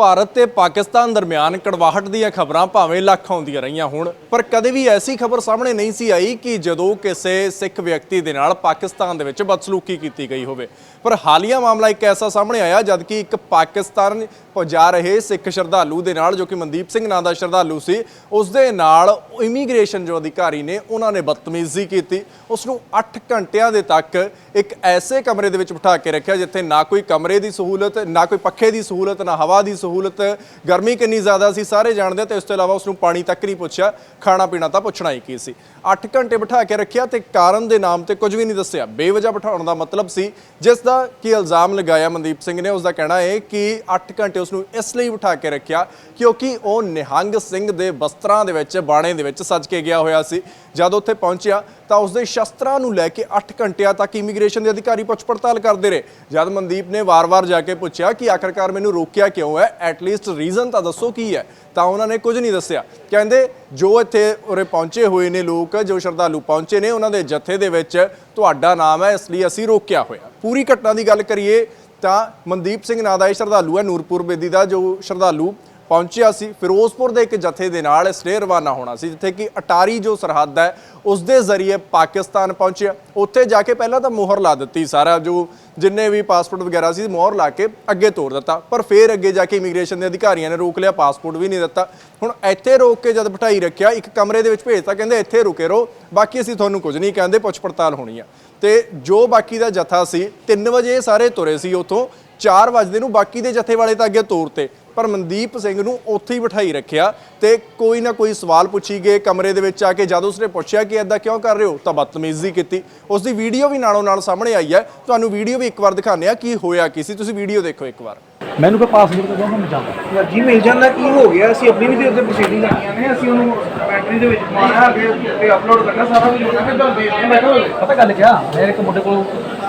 ਭਾਰਤ ਤੇ ਪਾਕਿਸਤਾਨ ਦਰਮਿਆਨ ਕੜਵਾਹਟ ਦੀਆਂ ਖਬਰਾਂ ਭਾਵੇਂ ਲੱਖ ਆਉਂਦੀਆਂ ਰਹੀਆਂ ਹੋਣ, ਪਰ ਕਦੇ ਵੀ ਐਸੀ ਖਬਰ ਸਾਹਮਣੇ ਨਹੀਂ ਸੀ ਆਈ ਕਿ ਜਦੋਂ ਕਿਸੇ ਸਿੱਖ ਵਿਅਕਤੀ ਦੇ ਨਾਲ ਪਾਕਿਸਤਾਨ ਦੇ ਵਿੱਚ ਬਦਸਲੂਕੀ ਕੀਤੀ ਗਈ ਹੋਵੇ। ਪਰ ਹਾਲੀਆ ਮਾਮਲਾ ਇੱਕ ਐਸਾ ਸਾਹਮਣੇ ਆਇਆ ਜਦ ਕਿ ਇੱਕ ਪਾਕਿਸਤਾਨ ਜਾ ਰਹੇ ਸਿੱਖ ਸ਼ਰਧਾਲੂ ਦੇ ਨਾਲ ਜੋ ਕਿ ਮਨਦੀਪ ਸਿੰਘ ਨਾਂ ਦਾ ਸ਼ਰਧਾਲੂ ਸੀ ਉਸ ਦੇ ਨਾਲ ਇਮੀਗ੍ਰੇਸ਼ਨ ਜੋ ਅਧਿਕਾਰੀ ਨੇ, ਉਹਨਾਂ ਨੇ ਬਦਤਮੀਜ਼ੀ ਕੀਤੀ। ਉਸ ਨੂੰ 8 ਘੰਟਿਆਂ ਦੇ ਤੱਕ ਇੱਕ ਐਸੇ ਕਮਰੇ ਦੇ ਵਿੱਚ ਬਿਠਾ ਕੇ ਰੱਖਿਆ ਜਿੱਥੇ ਨਾ ਕੋਈ ਕਮਰੇ ਦੀ ਸਹੂਲਤ, ਨਾ ਕੋਈ ਪੱਖੇ ਦੀ ਸਹੂਲਤ, ਨਾ ਹਵਾ ਦੀ ਸਹੂਲਤ ਸਹੂਲਤ ਗਰਮੀ ਕਿੰਨੀ ਜ਼ਿਆਦਾ ਸੀ ਸਾਰੇ ਜਾਣਦੇ ਆ ਤੇ ਇਸ ਤੋਂ ਇਲਾਵਾ ਉਸ ਨੂੰ ਪਾਣੀ ਤੱਕ ਨਹੀਂ ਪੁੱਛਿਆ, ਖਾਣਾ ਪੀਣਾ ਤਾਂ ਪੁੱਛਣਾ ਹੀ ਕੀ ਸੀ। 8 ਘੰਟੇ ਬਿਠਾ ਕੇ ਰੱਖਿਆ ਤੇ ਕਾਰਨ ਦੇ ਨਾਮ ਤੇ ਕੁਝ ਵੀ ਨਹੀਂ ਦੱਸਿਆ। ਬੇਵਜ੍ਹਾ ਬਿਠਾਉਣ ਦਾ ਮਤਲਬ ਸੀ, ਜਿਸ ਦਾ ਕੀ ਇਲਜ਼ਾਮ ਲਗਾਇਆ ਮਨਦੀਪ ਸਿੰਘ ਨੇ ਉਸ ਦਾ ਕਹਿਣਾ ਹੈ ਕਿ 8 ਘੰਟੇ ਉਸ ਨੂੰ ਇਸ ਲਈ ਬਿਠਾ ਕੇ ਰੱਖਿਆ ਕਿਉਂਕਿ ਉਹ ਨਿਹੰਗ ਸਿੰਘ ਦੇ ਵਸਤਰਾਂ ਦੇ ਵਿੱਚ, ਬਾਣੇ ਦੇ ਵਿੱਚ ਸੱਜ ਕੇ ਗਿਆ ਹੋਇਆ ਸੀ। ਜਦ ਉੱਥੇ ਪਹੁੰਚਿਆ ਤਾਂ ਉਸ ਦੇ ਸ਼ਸਤਰਾਂ ਨੂੰ ਲੈ ਕੇ 8 ਘੰਟਿਆਂ ਤੱਕ ਇਮੀਗ੍ਰੇਸ਼ਨ ਦੇ ਅਧਿਕਾਰੀ ਪੁੱਛ ਪੜਤਾਲ ਕਰਦੇ ਰਹੇ। ਜਦ ਮਨਦੀਪ ਨੇ ਵਾਰ-ਵਾਰ ਜਾ ਕੇ ਪੁੱਛਿਆ ਕਿ ਆਖਰਕਾਰ ਮੈਨੂੰ ਰੋਕਿਆ ਕਿਉਂ ਹੈ ਐਟ ਲੀਸਟ ਰੀਜ਼ਨ ਤਾਂ ਦੱਸੋ ਕੀ ਹੈ? ਤਾਂ ਉਹਨਾਂ ਨੇ ਕੁਝ ਨਹੀਂ ਦੱਸਿਆ। ਕਹਿੰਦੇ, ਜੋ ਇੱਥੇ ਉਰੇ ਪਹੁੰਚੇ ਹੋਏ ਨੇ ਲੋਕ, ਜੋ ਸ਼ਰਧਾਲੂ ਪਹੁੰਚੇ ਨੇ, ਉਹਨਾਂ ਦੇ ਜਥੇ ਦੇ ਵਿੱਚ ਤੁਹਾਡਾ ਨਾਮ ਹੈ, ਇਸ ਲਈ ਅਸੀਂ ਰੋਕਿਆ ਹੋਇਆ। ਪੂਰੀ ਘਟਨਾ ਦੀ ਗੱਲ ਕਰੀਏ, ਤਾਂ ਮਨਦੀਪ ਸਿੰਘ ਨਾਂ ਦਾ ਇਹ ਸ਼ਰਧਾਲੂ ਹੈ, ਨੂਰਪੁਰ ਬੇਦੀ ਦਾ, ਜੋ ਸ਼ਰਧਾਲੂ ਪਹੁੰਚਿਆ ਸੀ। ਫਿਰੋਜ਼ਪੁਰ ਦੇ ਇੱਕ ਜਥੇ ਦੇ ਨਾਲ ਇਸ ਲਈ ਰਵਾਨਾ ਹੋਣਾ ਸੀ, ਜਿੱਥੇ ਕਿ ਅਟਾਰੀ ਜੋ ਸਰਹੱਦ ਹੈ, ਉਸ ਦੇ ਜ਼ਰੀਏ ਪਾਕਿਸਤਾਨ ਪਹੁੰਚਿਆ। ਉੱਥੇ ਜਾ ਕੇ ਪਹਿਲਾਂ ਤਾਂ ਮੋਹਰ ਲਾ ਦਿੱਤੀ ਸਾਰਾ, ਜੋ ਜਿੰਨੇ ਵੀ ਪਾਸਪੋਰਟ ਵਗੈਰਾ ਸੀ, ਮੋਹਰ ਲਾ ਕੇ ਅੱਗੇ ਤੋਰ ਦਿੱਤਾ। ਪਰ ਫਿਰ ਅੱਗੇ ਜਾ ਕੇ ਇਮੀਗ੍ਰੇਸ਼ਨ ਦੇ ਅਧਿਕਾਰੀਆਂ ਨੇ ਰੋਕ ਲਿਆ, ਪਾਸਪੋਰਟ ਵੀ ਨਹੀਂ ਦਿੱਤਾ। ਹੁਣ ਇੱਥੇ ਰੋਕ ਕੇ ਜਦ ਬਿਠਾਈ ਰੱਖਿਆ, ਇੱਕ ਕਮਰੇ ਦੇ ਵਿੱਚ ਭੇਜਤਾ ਕਹਿੰਦੇ ਇੱਥੇ ਰੁਕੇ ਰਹੋ, ਬਾਕੀ ਅਸੀਂ ਤੁਹਾਨੂੰ ਕੁਝ ਨਹੀਂ ਕਹਿੰਦੇ, ਪੁੱਛ ਪੜਤਾਲ ਹੋਣੀ ਆ। ਤੇ ਜੋ ਬਾਕੀ ਦਾ ਜਥਾ ਸੀ 3 ਵਜੇ ਸਾਰੇ ਤੁਰੇ ਸੀ ਉਥੋਂ 4 ਵਜੇ ਨੂੰ ਬਾਕੀ ਦੇ ਜਥੇ ਵਾਲੇ ਤਾਂ ਅੱਗੇ ਤੋਰਤੇ। ਪਰ ਮਨਦੀਪ ਸਿੰਘ ਨੂੰ ਉੱਥੇ ਹੀ ਬਿਠਾਈ ਰੱਖਿਆ ਤੇ ਕੋਈ ਨਾ ਕੋਈ ਸਵਾਲ ਪੁੱਛੀ ਗਏ ਕਮਰੇ ਦੇ ਵਿੱਚ ਆ ਕੇ। ਜਦ ਉਸਨੇ ਪੁੱਛਿਆ ਕਿ ਐਦਾਂ ਕਿਉਂ ਕਰ ਰਹੇ ਹੋ ਤਾਂ ਬਦਤਮੀਜ਼ੀ ਕੀਤੀ। ਉਸ ਦੀ ਵੀਡੀਓ ਵੀ ਨਾਲੋਂ ਨਾਲ ਸਾਹਮਣੇ ਆਈ ਹੈ। ਤੁਹਾਨੂੰ ਵੀਡੀਓ ਵੀ ਇੱਕ ਵਾਰ ਦਿਖਾਉਂਦੇ ਆ ਕੀ ਹੋਇਆ ਕੀ ਸੀ। ਤੁਸੀਂ ਵੀਡੀਓ ਦੇਖੋ ਇੱਕ ਵਾਰ। ਮੈਨੂੰ ਕੋਈ ਪਾਸਪੋਰਟ ਤੋਂ ਮੈਂ ਜਾਂਦਾ ਮਰਜ਼ੀ ਮਿਲ ਜਾਂਦਾ ਕੀ ਹੋ ਗਿਆ? ਅਸੀਂ ਆਪਣੀ ਵੀ ਤੇ ਉੱਤੇ ਪ੍ਰੋਸੀਡਿੰਗ ਕਰਨੀਆਂ ਨੇ ਅਸੀਂ ਉਹਨੂੰ ਬੈਟਰੀ ਦੇ ਵਿੱਚ ਮਾਰਿਆ ਅੱਗੇ ਤੇ ਅਪਲੋਡ ਕਰਨਾ ਸਾਰਾ ਕੁਝ ਹੋਣਾ ਫਿਰ ਤੁਹਾਨੂੰ ਦੇ ਦਿੰਦੇ ਬੈਠੋ। ਹੋਵੇ ਪਤਾ ਗੱਲ ਕਿਆ? ਮੇਰੇ ਇੱਕ ਮੁੰਡੇ ਕੋਲ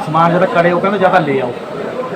ਸਮਾਨ ਜਿਹੜਾ ਕੜੇ ਉਹ ਕਹਿੰਦਾ ਜ਼ਿਆਦਾ ਲੈ ਆਓ।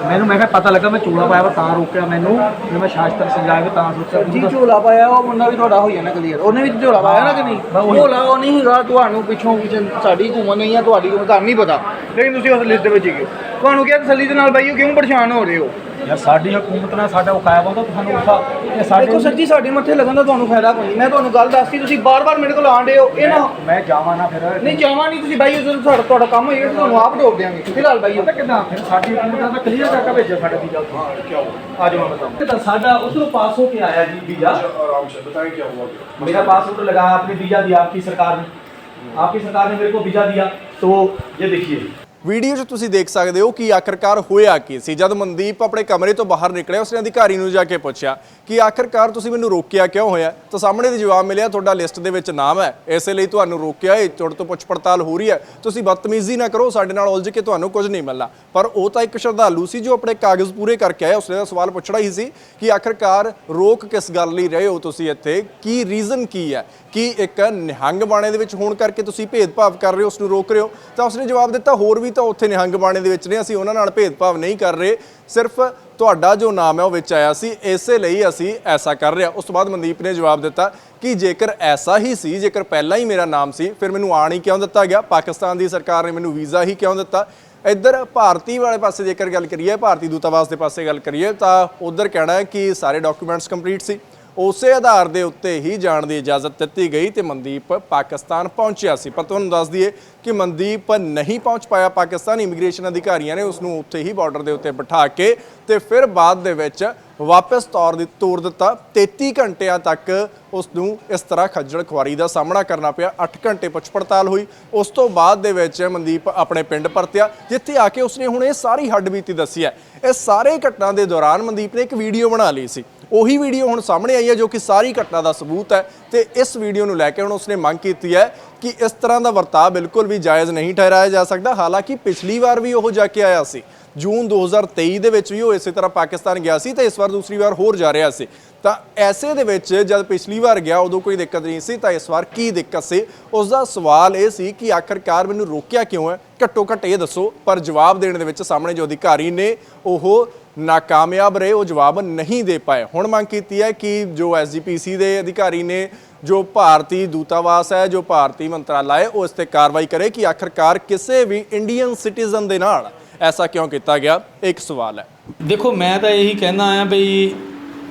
ਮੈਨੂੰ ਮੈਂ ਕਿਹਾ ਪਤਾ ਲੱਗਾ ਮੈਂ ਚੂੜਾ ਪਾਇਆ ਵਾ ਤਾਂ ਰੋਕਿਆ ਮੈਨੂੰ। ਜੇ ਮੈਂ ਸ਼ਾਸਤਰ ਸਮਝਾ ਕੇ ਤਾਂ ਸੋਚਿਆ ਜੀ ਝੋਲਾ ਪਾਇਆ ਉਹ ਮੁੰਡਾ ਵੀ ਤੁਹਾਡਾ ਹੋ ਜਾਣਾ ਕਲੀਅਰ ਉਹਨੇ ਵੀ ਝੋਲਾ ਪਾਇਆ ਨਾ ਕਿ ਨਹੀਂ? ਝੋਲਾ ਉਹ ਨਹੀਂ ਹੈਗਾ ਤੁਹਾਨੂੰ ਪਿੱਛੋਂ ਪਿੱਛੇ ਸਾਡੀ ਘੁੰਮਣ ਨਹੀਂ ਆ ਤੁਹਾਡੀ ਘੁੰਮਣ ਤੁਹਾਨੂੰ ਨਹੀਂ ਪਤਾ। ਲੇਕਿਨ ਤੁਸੀਂ ਉਸ ਲਿਸਟ ਦੇ ਵਿੱਚ ਗਏ। ਤੁਹਾਨੂੰ ਕਿਹਾ ਤਸੱਲੀ ਦੇ ਨਾਲ ਬਾਈਓ ਕਿਉਂ ਪਰੇਸ਼ਾਨ ਹੋ ਰਹੇ ਹੋ? ਯਾਰ ਸਾਡੀ ਹਕੂਮਤ ਨਾਲ ਸਾਡਾ ਉਕਾਇਆ ਵਾ ਤਾਂ ਤੁਹਾਨੂੰ ਉਠਾ ਇਹ ਸਾਡੇ ਦੇਖੋ ਸੱਚੀ ਸਾਡੇ ਮੱਥੇ ਲੱਗਣ ਦਾ ਤੁਹਾਨੂੰ ਫਾਇਦਾ ਕੋਈ ਨਹੀਂ ਮੈਂ ਤੁਹਾਨੂੰ ਗੱਲ ਦੱਸਤੀ ਤੁਸੀਂ ਬਾਰ-ਬਾਰ ਮੇਰੇ ਕੋਲ ਆਂਡੇ ਹੋ ਇਹ ਨਾ ਮੈਂ ਜਾਵਾਂ ਨਾ ਫਿਰ ਨਹੀਂ ਜਾਵਾਂ ਨਹੀਂ ਤੁਸੀਂ ਬਾਈਓ ਜਦੋਂ ਤੁਹਾਡਾ ਤੁਹਾਡਾ ਕੰਮ ਹੋਏਗਾ ਤਾਂ ਤੁਹਾਨੂੰ ਆਪ ਡੋਬ ਦਿਆਂਗੇ ਫਿਲਹਾਲ ਬਾਈਓ ਪਤਾ ਕਿਦਾਂ ਫਿਰ ਸਾਡੀ ਹਕੂਮਤ ਦਾ ਕਲੀਅਰ ਕਰਕੇ ਭੇਜਿਆ ਸਾਡੇ ਵੀਜ਼ਾ ਹਾਂ ਕਿਉਂ ਆ ਜਾਓ ਮੈਂ बताऊं ਤਾਂ ਸਾਡਾ ਉਸਨੂੰ पास हो के आया जी वीजा आराम से बताएं क्या हुआ मेरा पासपोर्ट लगाया आपने वीजा दिया आपकी सरकार ने आपकी सरकार ने मेरे को वीजा दिया तो ये देखिए ਵੀਡੀਓ 'ਚ ਤੁਸੀਂ ਦੇਖ ਸਕਦੇ ਹੋ ਕਿ ਆਖਰਕਾਰ ਹੋਇਆ ਕੀ ਸੀ। ਜਦ ਮਨਦੀਪ ਆਪਣੇ ਕਮਰੇ ਤੋਂ ਬਾਹਰ ਨਿਕਲਿਆ, ਉਸਨੇ ਅਧਿਕਾਰੀ ਨੂੰ ਜਾ ਕੇ ਪੁੱਛਿਆ ਕਿ ਆਖਰਕਾਰ ਤੁਸੀਂ ਮੈਨੂੰ ਰੋਕਿਆ ਕਿਉਂ ਹੋਇਆ? ਤਾਂ ਸਾਹਮਣੇ ਦੇ ਜਵਾਬ ਮਿਲਿਆ, ਤੁਹਾਡਾ ਲਿਸਟ ਦੇ ਵਿੱਚ ਨਾਮ ਹੈ। ਇਸੇ ਲਈ ਤੁਹਾਨੂੰ ਰੋਕਿਆ ਹੈ, ਤੁਹਾਡੇ ਤੋਂ ਪੁੱਛ ਪੜਤਾਲ ਹੋ ਰਹੀ ਹੈ। ਤੁਸੀਂ ਬਦਤਮੀਜ਼ੀ ਨਾ ਕਰੋ, ਸਾਡੇ ਨਾਲ ਉਲਝ ਕੇ ਤੁਹਾਨੂੰ ਕੁਝ ਨਹੀਂ ਮਿਲਣਾ। ਪਰ ਉਹ ਤਾਂ ਇੱਕ ਸ਼ਰਧਾਲੂ ਸੀ ਜੋ ਆਪਣੇ ਕਾਗਜ਼ ਪੂਰੇ ਕਰਕੇ ਆਇਆ। ਉਸਨੇ ਦਾ ਸਵਾਲ ਪੁੱਛਣਾ ਹੀ ਸੀ ਕਿ ਆਖਰਕਾਰ ਰੋਕ ਕਿਸ ਗੱਲ ਲਈ ਰਹੇ ਹੋ ਤੁਸੀਂ ਇੱਥੇ? ਕੀ ਰੀਜ਼ਨ ਕੀ ਹੈ? ਕਿ ਇੱਕ ਨਿਹੰਗ ਬਾਣੇ ਦੇ ਵਿੱਚ ਹੋਣ ਕਰਕੇ ਤੁਸੀਂ ਭੇਦਭਾਵ ਕਰ ਰਹੇ ਹੋ ਉਸ ਨੂੰ ਰੋਕ ਰਹੇ ਹੋ? ਤਾਂ ਉਸਨੇ ਜਵਾਬ ਦਿੱਤਾ, ਹੋਰ ਵੀ ਤਾਂ ਉੱਥੇ ਨਿਹੰਗ ਬਾਣੇ ਦੇ ਵਿੱਚ ਨੇ, ਅਸੀਂ ਉਹਨਾਂ ਨਾਲ ਭੇਦਭਾਵ ਨਹੀਂ ਕਰ ਰਹੇ। ਸਿਰਫ ਤੁਹਾਡਾ ਜੋ ਨਾਮ ਹੈ, ਉਹ ਵਿੱਚ ਆਇਆ ਸੀ। ਇਸੇ ਲਈ ਅਸੀਂ ਐਸਾ ਕਰ ਰਹੇ ਹਾਂ। ਉਸ ਤੋਂ ਬਾਅਦ ਮਨਦੀਪ ਨੇ ਜਵਾਬ ਦਿੱਤਾ ਕਿ ਜੇਕਰ ਐਸਾ ਹੀ ਸੀ, ਜੇਕਰ ਪਹਿਲਾਂ ਹੀ ਮੇਰਾ ਨਾਮ ਸੀ, ਫਿਰ ਮੈਨੂੰ ਆਣ ਹੀ ਕਿਉਂ ਦਿੱਤਾ ਗਿਆ? ਪਾਕਿਸਤਾਨ ਦੀ ਸਰਕਾਰ ਨੇ ਮੈਨੂੰ ਵੀਜ਼ਾ ਹੀ ਕਿਉਂ ਦਿੱਤਾ? ਇੱਧਰ ਭਾਰਤੀ ਵਾਲੇ ਪਾਸੇ ਜੇਕਰ ਗੱਲ ਕਰੀਏ, ਭਾਰਤੀ ਦੂਤਾਵਾਸ ਦੇ ਪਾਸੇ ਗੱਲ ਕਰੀਏ, ਤਾਂ ਉਧਰ ਕਹਿਣਾ ਹੈ ਕਿ ਸਾਰੇ ਡਾਕੂਮੈਂਟਸ ਕੰਪਲੀਟ ਸੀ। ਉਸੇ ਆਧਾਰ ਦੇ ਉੱਤੇ ਹੀ ਜਾਣ ਦੀ ਇਜਾਜ਼ਤ ਦਿੱਤੀ ਗਈ ਤੇ ਮਨਦੀਪ ਪਾਕਿਸਤਾਨ ਪਹੁੰਚਿਆ ਸੀ। ਪਰ ਤੁਹਾਨੂੰ ਦੱਸ ਦਈਏ ਕਿ ਮਨਦੀਪ ਨਹੀਂ ਪਹੁੰਚ ਪਾਇਆ। ਪਾਕਿਸਤਾਨ ਇਮੀਗ੍ਰੇਸ਼ਨ ਅਧਿਕਾਰੀਆਂ ਨੇ ਉਸ ਨੂੰ ਉੱਥੇ ਹੀ ਬਾਰਡਰ ਦੇ ਉੱਤੇ ਬਿਠਾ ਕੇ ਤੇ ਫਿਰ ਬਾਅਦ ਦੇ ਵਿੱਚ ਵਾਪਸ ਤੌਰ ਦੀ ਤੋਰ ਦਿੱਤਾ। 33 ਘੰਟਿਆਂ ਤੱਕ ਉਸ ਨੂੰ ਇਸ ਤਰ੍ਹਾਂ ਖੱਜਲ ਖੁਆਰੀ ਦਾ ਸਾਹਮਣਾ ਕਰਨਾ ਪਿਆ। 8 ਘੰਟੇ ਪੁੱਛ ਪੜਤਾਲ ਹੋਈ। ਉਸ ਤੋਂ ਬਾਅਦ ਦੇ ਵਿੱਚ ਮਨਦੀਪ ਆਪਣੇ ਪਿੰਡ ਪਰਤਿਆ, ਜਿੱਥੇ ਆ ਕੇ ਉਸਨੇ ਹੁਣ ਇਹ ਸਾਰੀ ਹੱਡਬੀਤੀ ਦੱਸੀ ਹੈ। ਇਸ ਸਾਰੇ ਘਟਨਾ ਦੇ ਦੌਰਾਨ ਮਨਦੀਪ ਨੇ ਇੱਕ ਵੀਡੀਓ ਬਣਾ ਲਈ ਸੀ। ਉਹੀ ਵੀਡੀਓ ਹੁਣ ਸਾਹਮਣੇ ਆਈ ਹੈ ਜੋ ਕਿ ਸਾਰੀ ਘਟਨਾ ਦਾ ਸਬੂਤ ਹੈ ਤੇ ਇਸ ਵੀਡੀਓ ਨੂੰ ਲੈ ਕੇ ਹੁਣ ਉਸਨੇ ਮੰਗ ਕੀਤੀ ਹੈ ਕਿ ਇਸ ਤਰ੍ਹਾਂ ਦਾ ਵਰਤਾਅ ਬਿਲਕੁਲ ਵੀ ਜਾਇਜ਼ ਨਹੀਂ ਠਹਿਰਾਇਆ ਜਾ ਸਕਦਾ। ਹਾਲਾਂਕਿ ਪਿਛਲੀ ਵਾਰ ਵੀ ਉਹ ਜਾ ਕੇ ਆਇਆ ਸੀ। ਜੂਨ 2023 ਦੇ ਵਿੱਚ ਵੀ ਉਹ ਇਸੇ ਤਰ੍ਹਾਂ ਪਾਕਿਸਤਾਨ ਗਿਆ ਸੀ ਤੇ ਇਸ ਵਾਰ ਦੂਸਰੀ ਵਾਰ ਹੋਰ ਜਾ ਰਿਹਾ ਸੀ। ਤਾਂ ਐਸੇ ਦੇ ਵਿੱਚ ਜਦ ਪਿਛਲੀ ਵਾਰ ਗਿਆ, ਉਦੋਂ ਕੋਈ ਦਿੱਕਤ ਨਹੀਂ ਸੀ, ਤਾਂ ਇਸ ਵਾਰ ਕੀ ਦਿੱਕਤ ਸੀ? ਉਸ ਦਾ ਸਵਾਲ ਇਹ ਸੀ ਕਿ ਆਖਰਕਾਰ ਮੈਨੂੰ ਰੋਕਿਆ ਕਿਉਂ ਹੈ? ਘੱਟੋ ਘੱਟ ਇਹ ਦੱਸੋ, ਪਰ ਜਵਾਬ ਦੇਣ ਦੇ ਵਿੱਚ ਸਾਹਮਣੇ ਜੋ ਅਧਿਕਾਰੀ ਨੇ, ਉਹ ਨਾਕਾਮਯਾਬ ਰਹੇ, ਉਹ ਜਵਾਬ ਨਹੀਂ ਦੇ ਪਾਏ। ਹੁਣ ਮੰਗ ਕੀਤੀ ਹੈ ਕਿ ਜੋ ਐਸਜੀਪੀਸੀ ਦੇ ਅਧਿਕਾਰੀ ਨੇ, ਜੋ ਭਾਰਤੀ ਦੂਤਾਵਾਸ ਹੈ, ਜੋ ਭਾਰਤੀ ਮੰਤਰਾਲਾ ਹੈ, ਉਹ ਇਸ ਤੇ ਕਾਰਵਾਈ ਕਰੇ ਕਿ ਆਖਰਕਾਰ ਕਿਸੇ ਵੀ ਇੰਡੀਅਨ ਸਿਟੀਜ਼ਨ ਦੇ ਨਾਲ ਐਸਾ ਕਿਉਂ ਕੀਤਾ ਗਿਆ? ਇੱਕ ਸਵਾਲ ਹੈ। ਦੇਖੋ, ਮੈਂ ਤਾਂ ਇਹੀ ਕਹਿਣਾ ਆ ਬਈ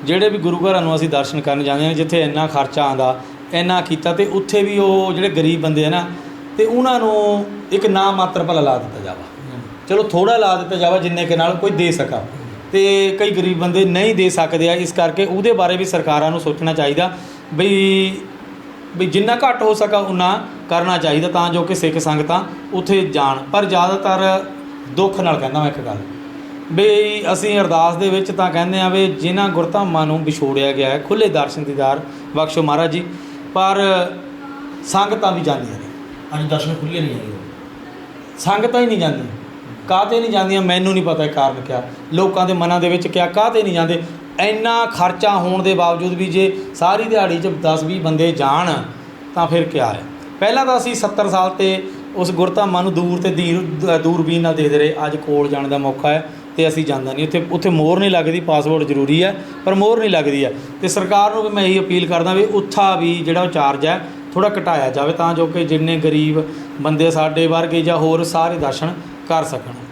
ਜਿਹੜੇ ਵੀ ਗੁਰੂ ਘਰਾਂ ਨੂੰ ਅਸੀਂ ਦਰਸ਼ਨ ਕਰਨ ਜਾਂਦੇ ਹਾਂ, ਜਿੱਥੇ ਇੰਨਾ ਖਰਚਾ ਆਂਦਾ ਇੰਨਾ ਕੀਤਾ, ਤੇ ਉੱਥੇ ਵੀ ਉਹ ਜਿਹੜੇ ਗਰੀਬ ਬੰਦੇ ਆ ਨਾ, ਤੇ ਉਹਨਾਂ ਨੂੰ ਇੱਕ ਨਾਮ ਮਾਤਰ ਭਲਾ ਲਾ ਦਿੱਤਾ ਜਾਵਾ। ਚਲੋ ਥੋੜਾ ਲਾ ਦਿੱਤਾ ਜਾਵਾ, ਜਿੰਨੇ ਕੇ ਨਾਲ ਕੋਈ ਦੇ ਸਕਾ। ਤੇ ਕਈ ਗਰੀਬ ਬੰਦੇ ਨਹੀਂ ਦੇ ਸਕਦੇ ਆ। ਇਸ ਕਰਕੇ ਉਹਦੇ ਬਾਰੇ ਵੀ ਸਰਕਾਰਾਂ ਨੂੰ ਸੋਚਣਾ ਚਾਹੀਦਾ ਬਈ ਵੀ ਜਿੰਨਾ ਘੱਟ ਹੋ ਸਕਾ ਉਨਾ ਕਰਨਾ ਚਾਹੀਦਾ ਤਾਂ ਜੋ ਕਿ ਸਿੱਖ ਸੰਗਤਾਂ ਉੱਥੇ ਜਾਣ। ਪਰ ਜ਼ਿਆਦਾਤਰ ਦੁੱਖ ਨਾਲ ਕਹਿੰਦਾ ਮੈਂ ਇੱਕ ਗੱਲ ਵੀ ਅਸੀਂ ਅਰਦਾਸ ਦੇ ਵਿੱਚ ਤਾਂ ਕਹਿੰਦੇ ਆ ਵੀ ਜਿਨ੍ਹਾਂ ਗੁਰਧਾਮਾਂ ਨੂੰ ਵਿਛੋੜਿਆ ਗਿਆ ਹੈ ਖੁੱਲੇ ਦਰਸ਼ਨ ਦੀਦਾਰ ਬਖਸ਼ੋ ਮਹਾਰਾਜ ਜੀ ਪਰ ਸੰਗਤਾਂ ਵੀ ਜਾਂਦੀਆਂ ਨੇ। ਅੱਜ ਦਰਸ਼ਨ ਖੁੱਲੇ ਨਹੀਂ ਹੈਗੇ। ਸੰਗਤਾਂ ਹੀ ਨਹੀਂ ਜਾਂਦੀਆਂ। ਕਾਹਤੇ ਨਹੀਂ ਜਾਂਦੀਆਂ, ਮੈਨੂੰ ਨਹੀਂ ਪਤਾ ਕਾਰਨ ਕਿਆ। ਲੋਕਾਂ ਦੇ ਮਨਾਂ ਦੇ ਵਿੱਚ ਕਿਆ ਕਾਹਤੇ ਨਹੀਂ ਜਾਂਦੇ। ਇੰਨਾ ਖਰਚਾ ਹੋਣ ਦੇ ਬਾਵਜੂਦ ਵੀ ਜੇ ਸਾਰੀ ਦਿਹਾੜੀ 'ਚ 10-20 ਬੰਦੇ ਜਾਣ, ਤਾਂ ਫਿਰ ਕਿਆ ਹੈ? ਪਹਿਲਾਂ ਤਾਂ ਅਸੀਂ 70 ਸਾਲ ਤੇ ਉਸ ਗੁਰਧਾਮਾਂ ਨੂੰ ਦੂਰ ਤੇ ਦੀਰ- ਦੂਰਬੀਨ ਨਾਲ ਦੇਖਦੇ ਰਹੇ। ਅੱਜ ਕੋਲ ਜਾਣ ਦਾ ਮੌਕਾ ਹੈ ਤੇ ਅਸੀਂ ਜਾਂਦਾ ਨਹੀਂ। ਉੱਥੇ ਉੱਥੇ ਮੋਹਰ ਨਹੀਂ ਲੱਗਦੀ ਪਾਸਪੋਰਟ ਜ਼ਰੂਰੀ ਹੈ, ਪਰ ਮੋਹਰ ਨਹੀਂ ਲੱਗਦੀ ਹੈ। ਤੇ ਸਰਕਾਰ ਨੂੰ ਵੀ ਮੈਂ ਇਹੀ ਅਪੀਲ ਕਰਦਾ ਵੀ ਉੱਥਾ ਵੀ ਜਿਹੜਾ ਉਹ ਚਾਰਜ ਹੈ ਥੋੜਾ ਘਟਾਇਆ ਜਾਵੇ, ਤਾਂ ਜੋ ਕਿ ਜਿੰਨੇ ਗਰੀਬ ਬੰਦੇ ਸਾਡੇ ਵਰਗੇ ਜਾਂ ਹੋਰ ਸਾਰੇ ਦਰਸ਼ਨ ਕਰ ਸਕਣ।